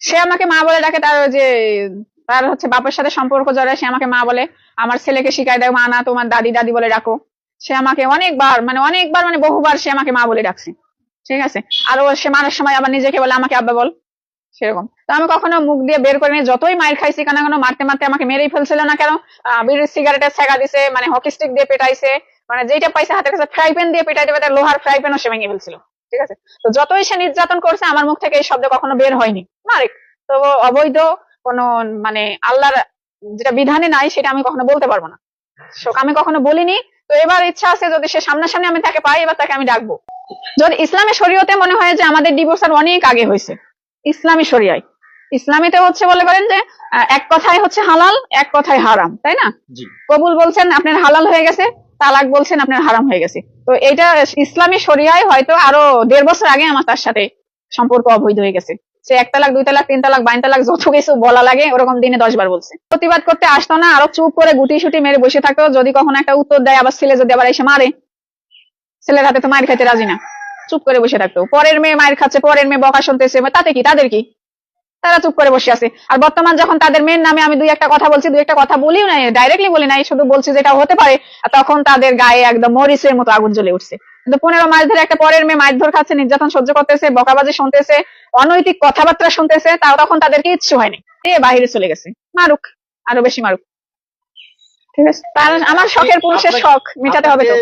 সে আমাকে মা বলে ডাকে, তার যে, তার হচ্ছে বাপের সাথে সম্পর্ক জড়ায়, সে আমাকে মা বলে, আমার ছেলেকে শিখাই দেয় মা না তোমার দাদি দাদি বলে ডাকো। সে আমাকে অনেকবার মানে অনেকবার মানে বহুবার সে আমাকে মা বলে ডাকছে। ঠিক আছে? আর ও, সে মারার সময় আবার নিজেকে বলে, আমাকে আব্বা বল। সেরকম। তো আমি কখনো মুখ দিয়ে বের করে নিয়ে যতই মাইর খাইছি, কেন কেন মারতে মারতে আমাকে মেরেই ফেলছিল না কেন? বিড়ির সিগারেটের ছেঁকা দিছে মানে হকি স্টিক দিয়ে পেটাইছে মানে যেটা পাইছে হাতের কাছে ফ্রাই প্যান দিয়ে পেটাই লোহার ফ্রাই প্যানও সে ভেঙে ফেলছিল। ঠিক আছে? তো যতই সে নির্যাতন করছে আমার মুখ থেকে এই শব্দ কখনো বের হয়নি। মারেক তো অবৈধ কোন মানে আল্লাহর যেটা বিধানে নাই সেটা আমি কখনো বলতে পারব না। শোক আমি কখনো বলিনি। তো এবার ইচ্ছা আছে যদি সে সামনাসামনি আমি তাকে পাই এবার তাকে আমি ডাকবো। যদি ইসলামী শরীয়তে মনে হয় যে আমাদের ডিভোর্স আর অনেক আগে হয়েছে ইসলামী শরিয়ায়। ইসলামীতে হচ্ছে বলে করেন যে এক কথায় হচ্ছে হালাল এক কথায় হারাম তাই না? কবুল বলছেন আপনার হালাল হয়ে গেছে তালাক বলছেন আপনার হারাম হয়ে গেছে। তো এটা ইসলামী শরিয়ায় হয়তো আরও দেড় বছর আগে আমার তার সাথে সম্পর্ক অবৈধ হয়ে গেছে। সে এক তালাক, দুই তালাক, তিন তালাক বাইন তালাক, যত কিছু বলা লাগে ওরকম দিনে দশ বার বলছে। প্রতিবাদ করতে আসতো না, আরও চুপ করে গুটি সুটি মেরে বসে থাকতো, যদি কখনো একটা উত্তর দেয়, আবার ছেলে যদি আবার এসে মারে, ছেলের হাতে তো মায়ের খাইতে রাজি না। চুপ করে বসে থাকতো। পরের মেয়ে মায়ের খাচ্ছে, পরের মেয়ে বকা শুনতেছে, তাতে কি, তাদের কি? তারা চুপ করে বসে আছে। আর বর্তমান যখন তাদের মেয়ের নামে আমি দুই একটা কথা বলছি দুই একটা কথা বলিও নাই ডাইরেক্টলি বলি নাই শুধু বলছি যেটা হতে পারে তখন তাদের গায়ে একদম মরিচের মতো আগুন জ্বলে উঠছে। কিন্তু পনেরো মাস ধরে একটা পরের মেয়ে মারধর খাচ্ছে নির্যাতন সহ্য করতেছে বকাবাজি শুনতেছে অনৈতিক কথাবার্তা শুনতেছে তাও তখন তাদেরকে কিচ্ছু হয়নি। এ বাহিরে চলে গেছে। মারুক আরও বেশি মারুক। ঠিক আছে? আমার শখের পুরুষের শখ মেটাতে হবে তো।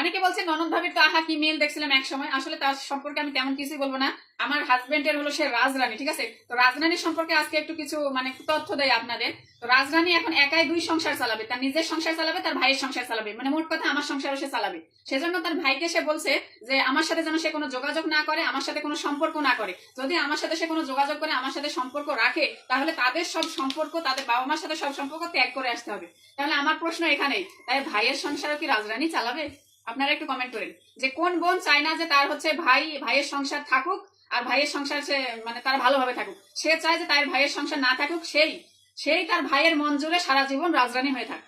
অনেকে বলছে, ননদ ভাবির তো, আহা, কি মেল দেখছিলাম এক সময় আসলে তার সম্পর্কে আমি তেমন কিছুই বলব না। আমার হাজবেন্ডের হলো সে রাজরানী, ঠিক আছে? তো রাজরানী সম্পর্কে আজকে একটু কিছু মানে তথ্য দেয় আপনাদের। তো রাজরানী এখন একাই দুই সংসার চালাবে। তার নিজের সংসার চালাবে, তার ভাইয়ের সংসার চালাবে। মানে মোট কথা, আমার সংসারও সে চালাবে। সেজন্য তার ভাইকে সে বলছে যে, আমার সাথে যেন সে কোনো যোগাযোগ না করে, আমার সাথে কোনো সম্পর্ক না করে। যদি আমার সাথে সে কোনো যোগাযোগ করে, আমার সাথে সম্পর্ক রাখে, তাহলে তাদের সব সম্পর্ক, তাদের বাবা মার সাথে সব সম্পর্ক ত্যাগ করে আসতে হবে। তাহলে আমার প্রশ্ন এখানেই, তাই ভাইয়ের সংসারও কি রাজরানী চালাবে? আপনারা একটু কমেন্ট করেন যে কোন বোন চায় না যে তার হচ্ছে ভাই ভাইয়ের সংসার থাকুক আর ভাইয়ের সংসার সে মানে তার ভালোভাবে থাকুক। সে চায় যে তার ভাইয়ের সংসার না থাকুক সেই সেই তার ভাইয়ের মন জুড়ে সারা জীবন রাজরানী হয়ে থাকে।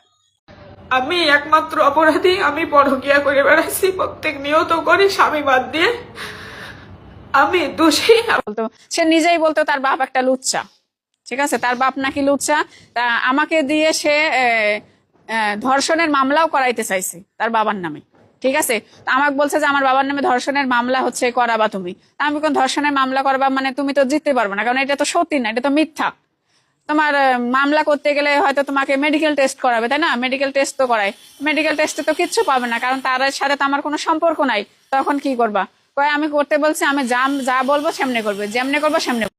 আমি একমাত্র অপরাধী আমি পরকিয়া করে বেড়াচ্ছি প্রত্যেক নিয়ত করি স্বামী বাদ দিয়ে। আমি দোষী। বলতো সে নিজেই বলতো তার বাপ একটা লুচ্চা। ঠিক আছে? তার বাপ নাকি লুচ্চা? তা আমাকে দিয়ে সে আহ, আহ, ধর্ষণের মামলাও করাইতে চাইছে তার বাবার নামে। ঠিক আছে? আমাকে বলছে যে আমার বাবার নামে ধর্ষণের মামলা হচ্ছে করাবা তুমি। আমি কোন ধর্ষণের মামলা করবা মানে তুমি তো জিততে পারবে না, কারণ এটা তো সত্যি না, এটা তো মিথ্যা। তোমার মামলা করতে গেলে হয়তো তোমাকে মেডিকেল টেস্ট করাবে, তাই না? মেডিকেল টেস্ট তো করায়। মেডিকেল টেস্টে তো কিচ্ছু পাবে না, কারণ তার সাথে তো আমার কোনো সম্পর্ক নাই। তখন কি করবা? কয়, আমি করতে বলছি, আমি যা যা বলব সেমনে করবে, যেমনে করব সেমনে